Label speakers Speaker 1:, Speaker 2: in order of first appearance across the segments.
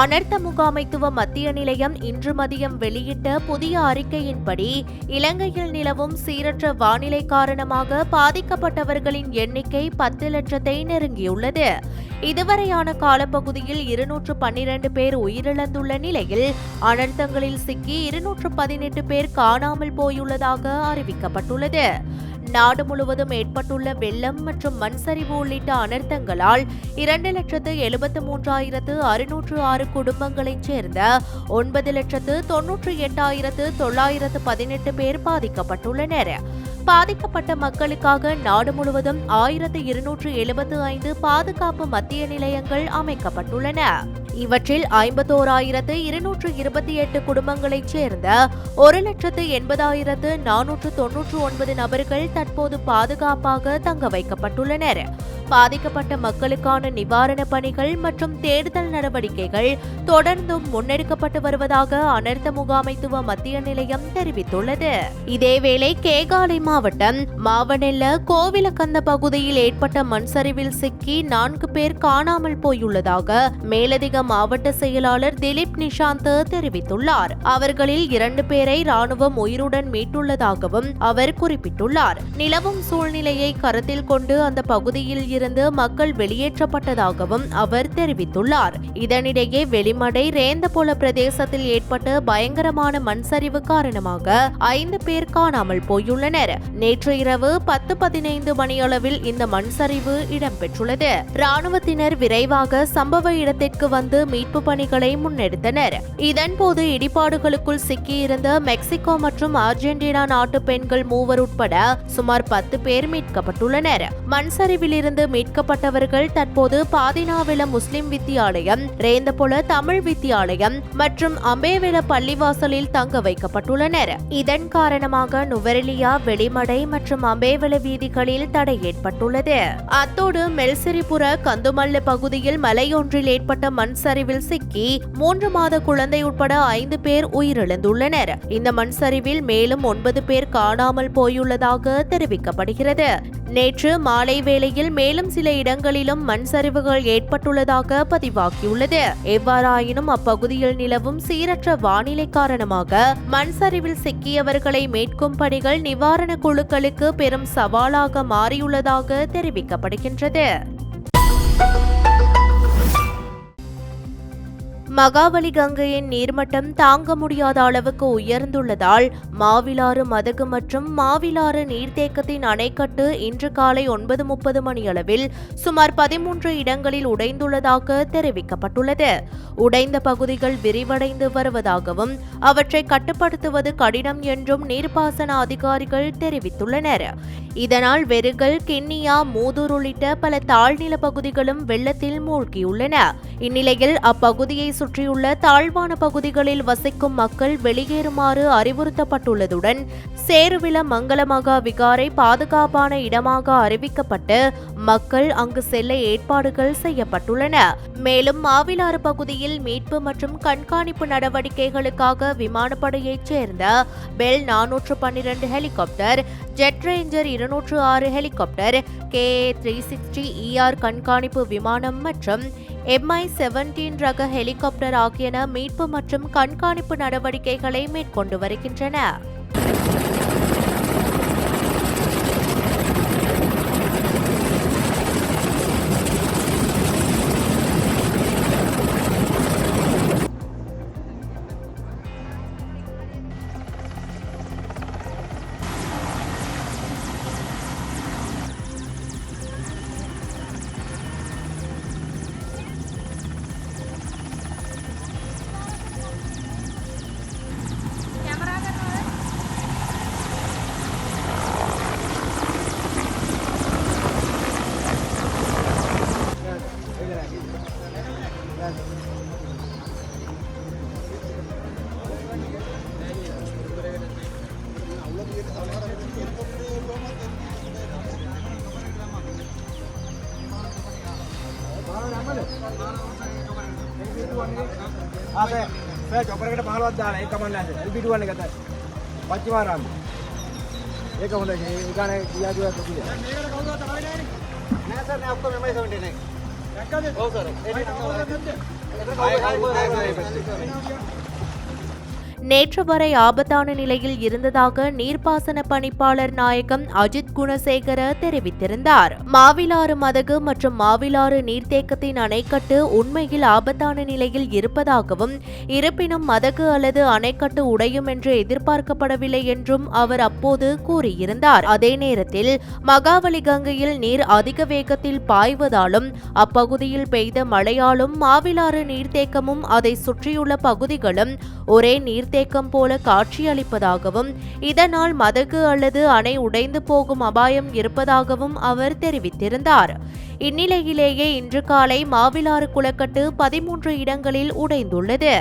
Speaker 1: அனர்த்த முகாமைத்துவ மத்திய நிலையம் இன்று மதியம் வெளியிட்ட புதிய அறிக்கையின்படி இலங்கையில் நிலவும் சீரற்ற வானிலை காரணமாக பாதிக்கப்பட்டவர்களின் எண்ணிக்கை பத்து லட்சத்தை நெருங்கியுள்ளது. இதுவரையான காலப்பகுதியில் இருநூற்று பன்னிரண்டு பேர் உயிரிழந்துள்ள நிலையில் அனர்த்தங்களில் சிக்கி இருநூற்று பதினெட்டு பேர் காணாமல் போயுள்ளதாக அறிவிக்கப்பட்டுள்ளது. நாடு முழுவதும் ஏற்பட்டுள்ள வெள்ளம் மற்றும் மண் சரிவு உள்ளிட்ட அனர்த்தங்களால் இரண்டு லட்சத்து எழுபத்து மூன்றாயிரத்து அறுநூற்று ஆறு குடும்பங்களைச் சேர்ந்த ஒன்பது லட்சத்து தொன்னூற்றி எட்டாயிரத்து தொள்ளாயிரத்து பதினெட்டு பேர் பாதிக்கப்பட்டுள்ளனர். பாதிக்கப்பட்ட மக்களுக்காக நாடு முழுவதும் ஆயிரத்து இருநூற்று எழுபத்து ஐந்து பாதுகாப்பு மத்திய நிலையங்கள் அமைக்கப்பட்டுள்ளன. இவற்றில் ஐம்பத்தோராயிரத்து இருநூற்று இருபத்தி எட்டு குடும்பங்களைச் சேர்ந்த ஒரு லட்சத்து எண்பதாயிரத்து நானூற்று தொன்னூற்று ஒன்பது நபர்கள் தற்போது பாதுகாப்பாக தங்க வைக்கப்பட்டுள்ளனர். பாதிக்கப்பட்ட மக்களுக்கான நிவாரணப் பணிகள் மற்றும் தேடுதல் நடவடிக்கைகள் தொடர்ந்தும் முன்னெடுக்கப்பட்டு வருவதாக அனர்த்த முகாமைத்துவ மத்திய நிலையம் தெரிவித்துள்ளது. இதேவேளை கேகாலை மாவட்டம் மாவனெல்ல கோவிலக்கந்த பகுதியில் ஏற்பட்ட மண் சரிவில் சிக்கி நான்கு பேர் காணாமல் போயுள்ளதாக மேலதிக மாவட்ட செயலாளர் திலீப் நிஷாந்த் தெரிவித்துள்ளார். அவர்களில் இரண்டு பேரை ராணுவம் உயிருடன் மீட்டுள்ளதாகவும் அவர் குறிப்பிட்டுள்ளார். நிலவும் சூழ்நிலையை கருத்தில் கொண்டு அந்த பகுதியில் இருந்து மக்கள் வெளியேற்றப்பட்டதாகவும் அவர் தெரிவித்துள்ளார். இதனிடையே வெளிமடை ரேந்தபோல பிரதேசத்தில் ஏற்பட்ட பயங்கரமான மண் சரிவு காரணமாக ஐந்து பேர் காணாமல் போயுள்ளனர். நேற்று இரவு பத்து பதினைந்து மணியளவில் இந்த மண் சரிவு இடம்பெற்றுள்ளது. ராணுவத்தினர் விரைவாக சம்பவ இடத்திற்கு வந்து இருந்து மீட்பு பணிகளை முன்னெடுத்தனர். இதன்போது இடிபாடுகளுக்குள் சிக்கியிருந்த மெக்சிகோ மற்றும் அர்ஜென்டினா நாட்டு பெண்கள் மூவர் உட்பட சுமார் பத்து பேர் மீட்கப்பட்டுள்ளனர். மண்சரிவிலிருந்து மீட்கப்பட்டவர்கள் தற்போது பாதினாவில முஸ்லிம் வித்தியாலயம் ரேந்தபொல தமிழ் வித்தியாலயம் மற்றும் அம்பேவில பள்ளிவாசலில் தங்க வைக்கப்பட்டுள்ளனர். இதன் காரணமாக நுவரெலியா வெளிமடை மற்றும் அம்பேவெல வீதிகளில் தடை ஏற்பட்டுள்ளது. அத்தோடு மெல்சிரிபுர கந்துமல்ல பகுதியில் மலையொன்றில் ஏற்பட்ட மண் சரிவில் சிக்கி மூன்று மாத குழந்தை உட்பட ஐந்து பேர் உயிரிழந்துள்ளனர். இந்த மண் சரிவில் மேலும் ஒன்பது பேர் காணாமல் போயுள்ளதாக தெரிவிக்கப்படுகிறது. நேற்று மாலை வேளையில் மேலும் சில இடங்களிலும் மண் சரிவுகள் ஏற்பட்டுள்ளதாக பதிவாகியுள்ளது. எவ்வாறாயினும் அப்பகுதியில் நிலவும் சீரற்ற வானிலை காரணமாக மண் சரிவில் சிக்கியவர்களை மீட்கும் பணிகள் நிவாரண குழுக்களுக்கு பெரும் சவாலாக மாறியுள்ளதாக தெரிவிக்கப்படுகின்றது. மகாபலி கங்கையின் நீர்மட்டம் தாங்க முடியாத அளவுக்கு உயர்ந்துள்ளதால் மாவிலாறு மதகு மற்றும் மாவிலாறு நீர்த்தேக்கத்தின் அணைக்கட்டு இன்று காலை ஒன்பது முப்பது மணியளவில் சுமார் பதிமூன்று இடங்களில் உடைந்துள்ளதாக தெரிவிக்கப்பட்டுள்ளது. உடைந்த பகுதிகள் விரிவடைந்து வருவதாகவும் அவற்றை கட்டுப்படுத்துவது கடினம் என்றும் நீர்ப்பாசன அதிகாரிகள் தெரிவித்துள்ளனர். இதனால் வெறுகல் கிண்ணியா மூதூர் உள்ளிட்ட பல தாழ்நில பகுதிகளும் வெள்ளத்தில் மூழ்கியுள்ளன. இந்நிலையில் அப்பகுதியை சுற்றியுள்ள தாழ்வான பகுதிகளில் வசிக்கும் மக்கள் வெளியேறுமாறு அறிவுறுத்தப்பட்டுள்ளதுடன் சேருவில மங்களமகா விகாரை பாதுகாப்பான இடமாக அறிவிக்கப்பட்டு மக்கள் அங்கு செல்ல ஏற்பாடுகள் செய்யப்பட்டுள்ளன. மேலும் மாவிலாறு பகுதியில் மீட்பு மற்றும் கண்காணிப்பு நடவடிக்கைகளுக்காக விமானப்படையைச் சேர்ந்த பெல் நானூற்று பன்னிரண்டு ஹெலிகாப்டர் ஜெட் ரேஞ்சர் இருநூற்று ஆறு helicopter K three sixty ER கண்காணிப்பு விமானம் மற்றும் எம்ஐ செவன்டீன் ரக ஹெலிகாப்டர் ஆகியன மீட்பு மற்றும் கண்காணிப்பு நடவடிக்கைகளை மேற்கொண்டு வருகின்றன.
Speaker 2: අපේ සර් චොපර් එකට 15ක් දාලා ඒක කමන්නේ නැහැ. එල්බී 21 එක තමයි. පච්චිමාරාම. ඒක හොඳයි. ඒ ගානේ ගියා ගියා කොපිය. දැන් මේකට කවුරුත් ආවේ නැහැ නේ. නෑ සර් නෑ ඔක්කොම එමයි 79. දැක්කද? ඔව් සර්. ඒක තමයි. ඒක කවුරුත් ආවේ නැහැ.
Speaker 1: நேற்று வரை ஆபத்தான நிலையில் இருந்ததாக நீர்ப்பாசன பணிப்பாளர் நாயகம் அஜித் குணசேகர தெரிவித்திருந்தார். மாவிலாறு மதகு மற்றும் மாவிலாறு நீர்த்தேக்கத்தின் அணைக்கட்டு உண்மையில் ஆபத்தான நிலையில் இருப்பதாகவும் இருப்பினும் மதகு அல்லது அணைக்கட்டு உடையும் என்று எதிர்பார்க்கப்படவில்லை என்றும் அவர் அப்போது கூறியிருந்தார். அதே நேரத்தில் மகாவலி கங்கையில் நீர் அதிக வேகத்தில் பாய்வதாலும் அப்பகுதியில் பெய்த மழையாலும் மாவிலாறு நீர்த்தேக்கமும் அதை சுற்றியுள்ள பகுதிகளும் ஒரே நீர்த்தேக்கம் போல காட்சியளிப்பதாகவும் இதனால் மதகு அல்லது அணை உடைந்து போகும் அபாயம் இருப்பதாகவும் அவர் தெரிவித்திருந்தார். இந்நிலையிலேயே இன்று காலை மாவிலாறு குளக்கட்டு பதிமூன்று இடங்களில் உடைந்துள்ளது.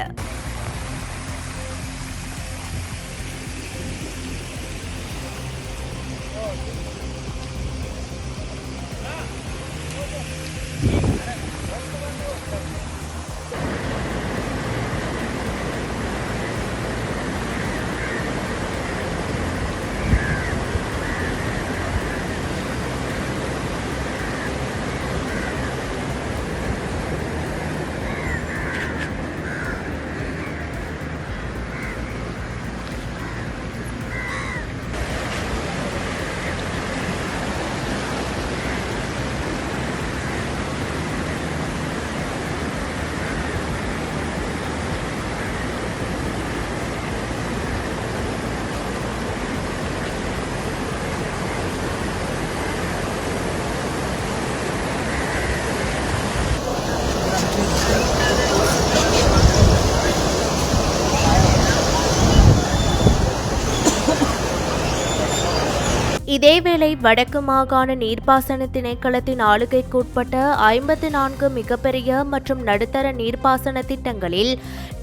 Speaker 1: இதேவேளை வடக்கு மாகாண நீர்ப்பாசன திணைக்களத்தின் ஆளுகைக்குட்பட்ட ஐம்பத்து நான்கு மிகப்பெரிய மற்றும் நடுத்தர நீர்ப்பாசன திட்டங்களில்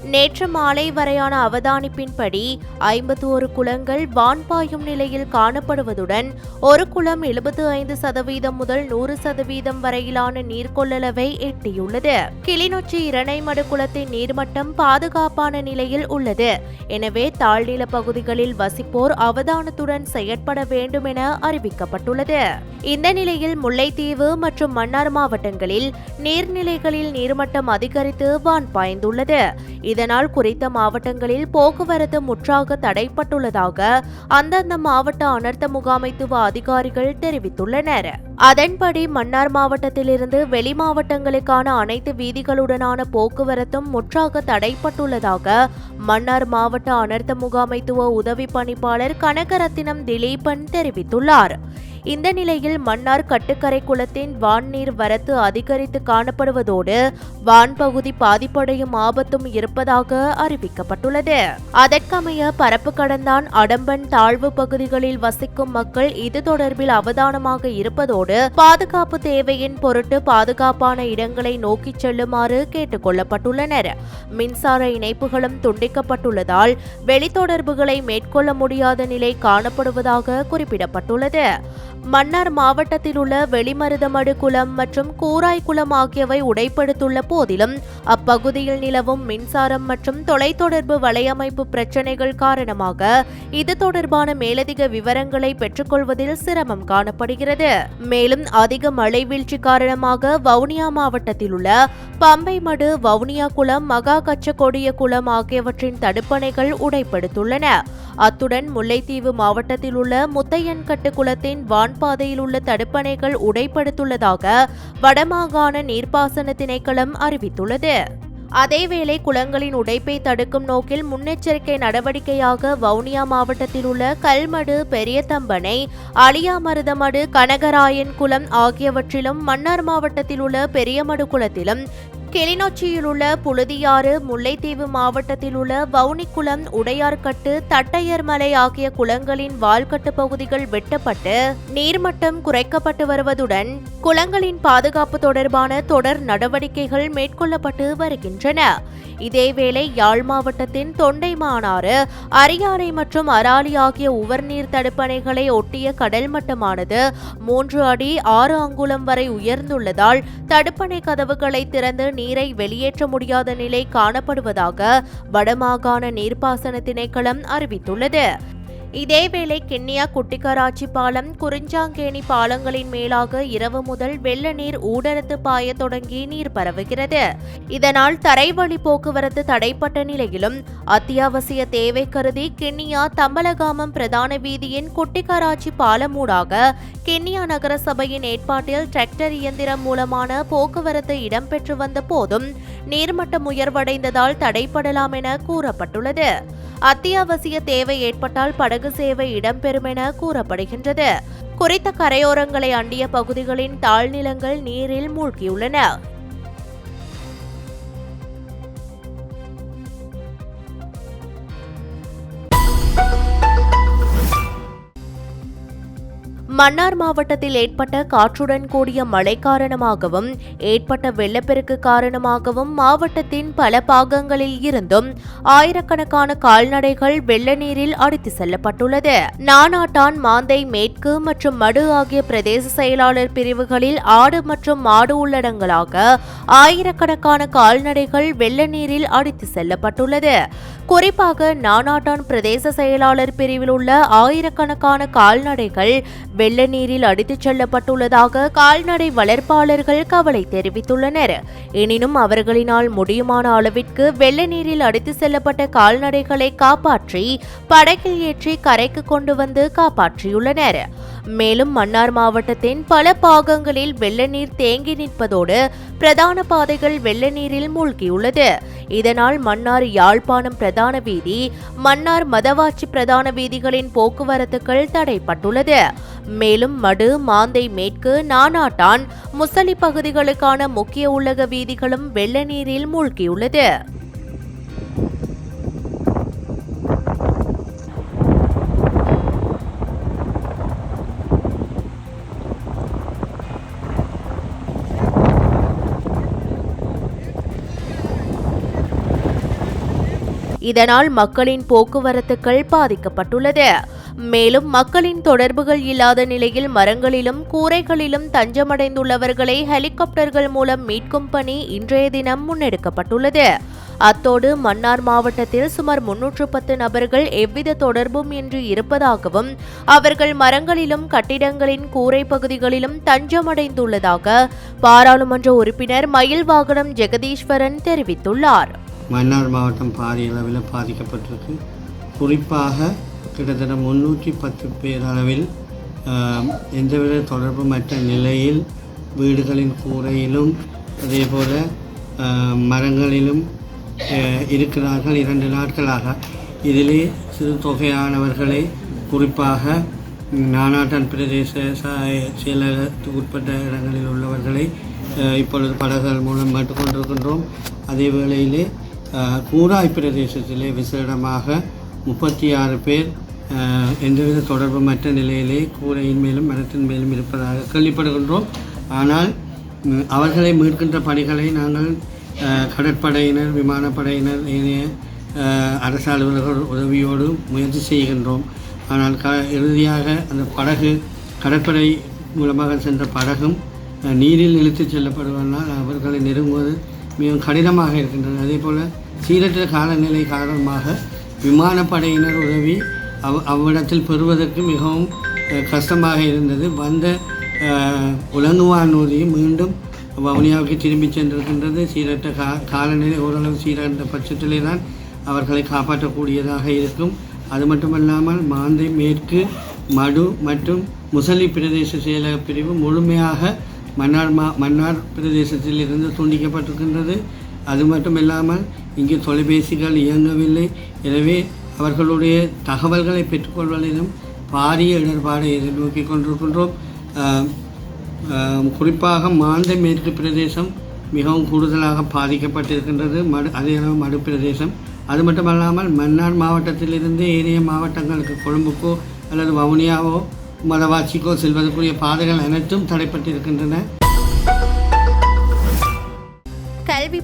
Speaker 1: நேற்று மாலை வரையான அவதானிப்பின்படி ஐம்பத்தி ஒரு குளங்கள் வான்பாயும் நிலையில் காணப்படுவதுடன் ஒரு குளம் எழுபத்து ஐந்து சதவீதம் முதல் நூறு சதவீதம் வரையிலான நீர்கொள்ளளவை எட்டியுள்ளது. கிளிநொச்சி இரணைமடு குளத்தின் நீர்மட்டம் பாதுகாப்பான நிலையில் உள்ளது. எனவே தாழ்நில பகுதிகளில் வசிப்போர் அவதானத்துடன் செயற்பட வேண்டும் என அறிவிக்கப்பட்டுள்ளது. இந்த நிலையில் முல்லைத்தீவு மற்றும் மன்னார் மாவட்டங்களில் நீர்நிலைகளில் நீர்மட்டம் அதிகரித்து வான் பாய்ந்துள்ளது. இதனால் குறித்த மாவட்டங்களில் போக்குவரத்து முற்றாக தடைப்பட்டுள்ளதாக அந்தந்த மாவட்ட அனர்த்த முகாமைத்துவ அதிகாரிகள் தெரிவித்துள்ளனர். அதன்படி மன்னார் மாவட்டத்திலிருந்து வெளி மாவட்டங்களுக்கான அனைத்து வீதிகளுடனான போக்குவரத்தும் முற்றாக தடைப்பட்டுள்ளதாக மன்னார் மாவட்ட அனர்த்த முகாமைத்துவ உதவி பணிப்பாளர் கனகரத்தினம் திலீபன் தெரிவித்துள்ளார். இந்த நிலையில் மன்னார் கட்டுக்கரை குளத்தின் வான்நீர் வரத்து அதிகரித்து காணப்படுவதோடு வான் பகுதி பாதிப்படையும் ஆபத்தும் இருப்பதாக அறிவிக்கப்பட்டுள்ளது. அதற்கமைய பரப்பு கடந்தான் அடம்பன் தாழ்வு பகுதிகளில் வசிக்கும் மக்கள் இது தொடர்பில் அவதானமாக இருப்பதோடு பாதுகாப்பு தேவையின் பொருட்டு பாதுகாப்பான இடங்களை நோக்கிச் செல்லுமாறு கேட்டுக் கொள்ளப்பட்டுள்ளனர். மின்சார இணைப்புகளும் துண்டிக்கப்பட்டுள்ளதால் வெளித்தொடர்புகளை மேற்கொள்ள முடியாத நிலை காணப்படுவதாக குறிப்பிடப்பட்டுள்ளது. மன்னார் மாவட்டத்தில் உள்ள வெளிமருதமடு குளம் மற்றும் கூராய் குளம் ஆகியவை உடைப்படுத்துள்ள போதிலும் அப்பகுதியில் நிலவும் மின்சாரம் மற்றும் தொலைத்தொடர்பு வலையமைப்பு பிரச்சினைகள் காரணமாக இது தொடர்பான மேலதிக விவரங்களை பெற்றுக்கொள்வதில் சிரமம் காணப்படுகிறது. மேலும் அதிக மழை வீழ்ச்சி காரணமாக வவுனியா மாவட்டத்தில் உள்ள பம்பைமடு வவுனியா குளம் மகா கச்சக்கொடிய குளம் ஆகியவற்றின் தடுப்பணைகள் உடைப்படுத்துள்ளன. அத்துடன் முல்லைத்தீவு மாவட்டத்தில் உள்ள முத்தையன்கட்டு குளத்தின் வான்பாதையில் உள்ள தடுப்பணைகள் உடைப்படுத்துள்ளதாக வடமாகாண நீர்ப்பாசன திணைக்களம் அறிவித்துள்ளது. அதேவேளை குளங்களின் உடைப்பை தடுக்கும் நோக்கில் முன்னெச்சரிக்கை நடவடிக்கையாக வவுனியா மாவட்டத்தில் உள்ள கல்மடு பெரியதம்பனை அலியாமருதமடு கனகராயன் குளம் ஆகியவற்றிலும் மன்னார் மாவட்டத்தில் உள்ள பெரியமடு குளத்திலும் கிளிநொச்சியில் உள்ள புழுதியாறு முல்லைத்தீவு மாவட்டத்தில் உள்ள வவுனிக்குளம் உடையார்கட்டு தட்டையர்மலை ஆகிய குளங்களின் வால்கட்டு பகுதிகள் வெட்டப்பட்டு நீர்மட்டம் குறைக்கப்பட்டு வருவதுடன் குளங்களின் பாதுகாப்பு தொடர்பான தொடர் நடவடிக்கைகள் மேற்கொள்ளப்பட்டு வருகின்றன. இதேவேளை யாழ் மாவட்டத்தின் தொண்டைமானாறு அரியானை மற்றும் அராலி ஆகிய உவர்நீர் தடுப்பணைகளை ஒட்டிய கடல் மட்டமானது மூன்று அடி ஆறு அங்குலம் வரை உயர்ந்துள்ளதால் தடுப்பணை கதவுகளை திறந்து நீரை வெளியேற்ற முடியாத நிலை காணப்படுவதாக வடமாகாண நீர்ப்பாசன திணைக்களம் அறிவித்துள்ளது. இதேவேளை கென்னியா குட்டிக்கராச்சி பாலம் குறிஞ்சாங்கேணி பாலங்களின் மேலாக இரவு முதல் வெள்ள நீர் ஊடறுத்து பாய தொடங்கி நீர் பரவுகிறது. இதனால் தரைவழி போக்குவரத்து தடைப்பட்ட நிலையிலும் அத்தியாவசிய தேவை கருதி கிண்ணியா தம்பலகாமம் பிரதான வீதியின் குட்டிக்கராச்சி பாலமூடாக கிண்ணியா நகரசபையின் ஏற்பாட்டில் டிராக்டர் இயந்திரம் மூலமான போக்குவரத்து இடம்பெற்று வந்த போதும் நீர்மட்டம் உயர்வடைந்ததால் தடைப்படலாம் என கூறப்பட்டுள்ளது. அத்தியாவசிய தேவை ஏற்பட்டால் படகு சேவை இடம்பெறும் என கூறப்படுகின்றது. குறித்த கரையோரங்களை அண்டிய பகுதிகளின் தாழ்நிலங்கள் நீரில் மூழ்கியுள்ளன. மன்னார் மாவட்டத்தில் ஏற்பட்ட காற்றுடன் கூடிய மழை காரணமாகவும் ஏற்பட்ட வெள்ளப்பெருக்கு காரணமாகவும் மாவட்டத்தின் பல பாகங்களில் இருந்தும் ஆயிரக்கணக்கான கால்நடைகள் வெள்ள நீரில் அடித்து செல்லப்பட்டுள்ளது. நானாட்டான் மாந்தை மேற்கு மற்றும் மடு ஆகிய பிரதேச செயலாளர் பிரிவுகளில் ஆடு மற்றும் மாடு உள்ளடங்களாக ஆயிரக்கணக்கான கால்நடைகள் வெள்ள நீரில் அடித்து செல்லப்பட்டுள்ளது. குறிப்பாக நானாட்டான் பிரதேச செயலாளர் பிரிவில் உள்ள ஆயிரக்கணக்கான கால்நடைகள் வெள்ள நீரில் அடித்துச் செல்லப்பட்டுள்ளதாக கால்நடை வளர்ப்பாளர்கள் கவலை தெரிவித்துள்ளனர். எனினும் அவர்களினால் முடியுமான அளவிற்கு வெள்ள நீரில் அடித்து செல்லப்பட்ட கால்நடைகளை காப்பாற்றி படகில் ஏற்றி கரைக்கு கொண்டு வந்து காப்பாற்றியுள்ளனர். மேலும் மன்னார் மாவட்டத்தின் பல பாகங்களில் வெள்ள நீர் தேங்கி நிற்பதோடு பிரதான பாதைகள் வெள்ள நீரில் மூழ்கியுள்ளது. இதனால் மன்னார் யாழ்ப்பாணம் பிரதான வீதி மன்னார் மதவாச்சி பிரதான வீதிகளின் போக்குவரத்துகள் தடைப்பட்டுள்ளது. மேலும் மடு மாந்தை மேற்கு நானாட்டான் முசலி பகுதிகளுக்கான முக்கிய உள்ளக வீதிகளும் வெள்ள நீரில் மூழ்கியுள்ளது. இதனால் மக்களின் போக்குவரத்துகள் பாதிக்கப்பட்டுள்ளது. மேலும் மக்களின் தொடர்புகள் இல்லாத நிலையில் மரங்களிலும் கூரைகளிலும் தஞ்சமடைந்துள்ளவர்களை ஹெலிகாப்டர்கள் மூலம் மீட்கும் பணி இன்றைய தினம் முன்னெடுக்கப்பட்டுள்ளது. அத்தோடு மன்னார் மாவட்டத்தில் சுமார் முன்னூற்று பத்து நபர்கள் எவ்வித தொடர்பும் இன்றி இருப்பதாகவும் அவர்கள் மரங்களிலும் கட்டிடங்களின் கூரை பகுதிகளிலும் தஞ்சமடைந்துள்ளதாக பாராளுமன்ற உறுப்பினர் மயில் வாகனம் ஜெகதீஸ்வரன் தெரிவித்துள்ளார்.
Speaker 3: மன்னார் மாவட்டம் பாரிய அளவில் பாதிக்கப்பட்டிருக்கு. குறிப்பாக கிட்டத்தட்ட முன்னூற்றி பத்து பேர் அளவில் எந்தவித தொடர்புமற்ற நிலையில் வீடுகளின் கூரையிலும் அதே போல் மரங்களிலும் இருக்கிறார்கள் இரண்டு நாட்களாக. இதிலே சிறு தொகையானவர்களை குறிப்பாக நானாட்டன் பிரதேச செயலகத்துக்கு உட்பட்ட இடங்களில் உள்ளவர்களை இப்பொழுது படகுகள் மூலம் மீட்டுக்கொண்டிருக்கின்றோம் அதே வேளையிலே கூராய் பிரதேசத்திலே விசேடமாக முப்பத்தி ஆறு பேர் எந்தவித தொடர்புமற்ற நிலையிலே கூரையின் மேலும் மரத்தின் மேலும் இருப்பதாக கேள்விப்படுகின்றோம். ஆனால் அவர்களை மீட்கின்ற பணிகளை நாங்கள் கடற்படையினர் விமானப்படையினர் ஏனைய அரசு அலுவலர்கள் உதவியோடு முயற்சி செய்கின்றோம். ஆனால் க இறுதியாக அந்த படகு கடற்படை மூலமாக சென்ற படகும் நீரில் இழுத்துச் செல்லப்படுவதனால் அவர்களை நெருங்குவது மிகவும் கடினமாக இருக்கின்றது. அதே போல் சீரற்ற காலநிலை காரணமாக விமானப்படையினர் உதவி அவ் அவ்விடத்தில் பெறுவதற்கு மிகவும் கஷ்டமாக இருந்தது. வந்த அஹ், உலங்குவான் மீண்டும் வவுனியாவுக்கு திரும்பி சென்றிருக்கின்றது. சீரற்ற கா காலநிலை ஓரளவு சீரற்ற பட்சத்திலே தான் அவர்களை காப்பாற்றக்கூடியதாக இருக்கும். அது மட்டுமல்லாமல் மாந்தை மேற்கு மடு மற்றும் முசலி பிரதேச செயலக பிரிவு முழுமையாக மன்னார் மா மன்னார் பிரதேசத்தில் இருந்து துண்டிக்கப்பட்டிருக்கின்றது. அது மட்டும் இல்லாமல் இங்கு தொலைபேசிகள் இயங்கவில்லை. எனவே அவர்களுடைய தகவல்களை பெற்றுக்கொள்வதிலும் பாரிய இடர்பாடை எதிர்நோக்கி கொண்டிருக்கின்றோம். குறிப்பாக மாந்தை மேற்கு பிரதேசம் மிகவும் கூடுதலாக பாதிக்கப்பட்டிருக்கின்றது. மடு அதே அளவு மடு பிரதேசம். அது மட்டுமல்லாமல் மன்னார் மாவட்டத்திலிருந்து ஏனைய மாவட்டங்களுக்கு கொழும்புக்கோ அல்லது வவுனியாவோ மதவாச்சிக்கோ செல்வதற்குரிய பாதைகள் அனைத்தும் தடைப்பட்டிருக்கின்றன.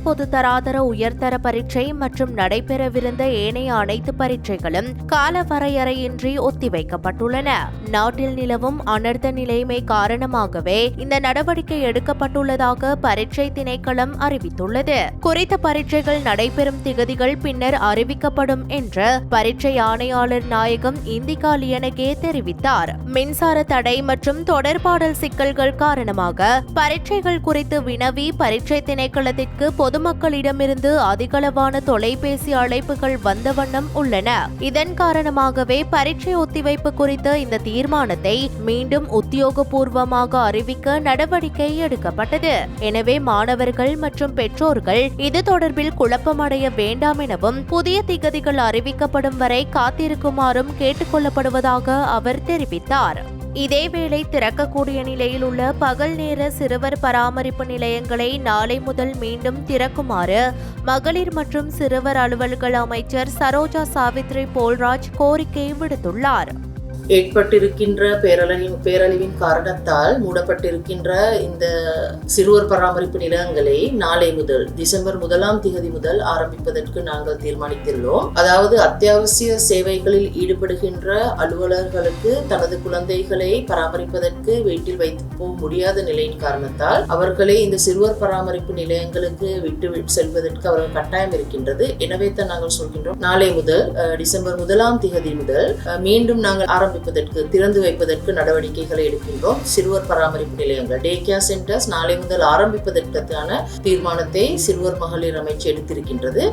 Speaker 1: பொது தராதர உயர்தர பரீட்சை மற்றும் நடைபெறவிருந்த ஏனைய அனைத்து பரீட்சைகளும் காலவரையறையின்றி ஒத்திவைக்கப்பட்டுள்ளன. நாட்டில் நிலவும் அனர்த்த நிலைமை காரணமாகவே இந்த நடவடிக்கை எடுக்கப்பட்டுள்ளதாக பரீட்சை திணைக்களம் அறிவித்துள்ளது. குறித்த பரீட்சைகள் நடைபெறும் திகதிகள் பின்னர் அறிவிக்கப்படும் என்று பரீட்சை ஆணையாளர் நாயகம் இந்திகா லியனகே தெரிவித்தார். மின்சார தடை மற்றும் தொடர்பாடல் சிக்கல்கள் காரணமாக பரீட்சைகள் குறித்து வினவி பரீட்சை திணைக்களத்திற்கு பொதுமக்களிடமிருந்து அதிகளவான தொலைபேசி அழைப்புகள் வந்த வண்ணம் உள்ளன. இதன் காரணமாகவே பரீட்சை ஒத்திவைப்பு குறித்த இந்த தீர்மானத்தை மீண்டும் உத்தியோகபூர்வமாக அறிவிக்க நடவடிக்கை எடுக்கப்பட்டது. எனவே மாணவர்கள் மற்றும் பெற்றோர்கள் இது தொடர்பில் குழப்பமடைய வேண்டாம் எனவும் புதிய திகதிகள் அறிவிக்கப்படும் வரை காத்திருக்குமாறும் கேட்டுக்கொள்ளப்படுவதாக அவர் தெரிவித்தார். இதேவேளை திறக்கக்கூடிய நிலையில் உள்ள பகல் நேர சிறுவர் பராமரிப்பு நிலையங்களை நாளை முதல் மீண்டும் திறக்குமாறு மகளிர் மற்றும் சிறுவர் அலுவல்கள் அமைச்சர் சரோஜா சாவித்ரி போல்ராஜ் கோரிக்கை விடுத்துள்ளார்.
Speaker 4: ஏற்பட்டிருக்கின்ற பேரழிவு பேரழிவின் காரணத்தால் மூடப்பட்டிருக்கின்ற இந்த சிறுவர் பராமரிப்பு நிலையங்களை நாளை முதல் டிசம்பர் முதலாம் திகதி முதல் ஆரம்பிப்பதற்கு நாங்கள் தீர்மானித்துள்ளோம். அதாவது அத்தியாவசிய சேவைகளில் ஈடுபடுகின்ற அலுவலர்களுக்கு தனது குழந்தைகளை பராமரிப்பதற்கு வீட்டில் வைத்து போக முடியாத நிலையின் காரணத்தால் அவர்களை இந்த சிறுவர் பராமரிப்பு நிலையங்களுக்கு விட்டு செல்வதற்கு அவர்கள் கட்டாயம் இருக்கின்றது. எனவே தான் நாங்கள் சொல்கின்றோம் நாளை முதல் டிசம்பர் முதலாம் திகதி முதல் மீண்டும் நாங்கள் ஆரம்பிப்பதற்கு திறந்து வைப்பதற்கு நடவடிக்கைகளை எடுக்கின்றோம். சிறுவர் பராமரிப்பு நிலையங்கள். டே கேர் சென்டர்ஸ் நாளை முதல் ஆரம்பிப்பதற்கான தீர்மானத்தை சிறுவர் மகளிர் அமைச்சு எடுத்திருக்கின்றது.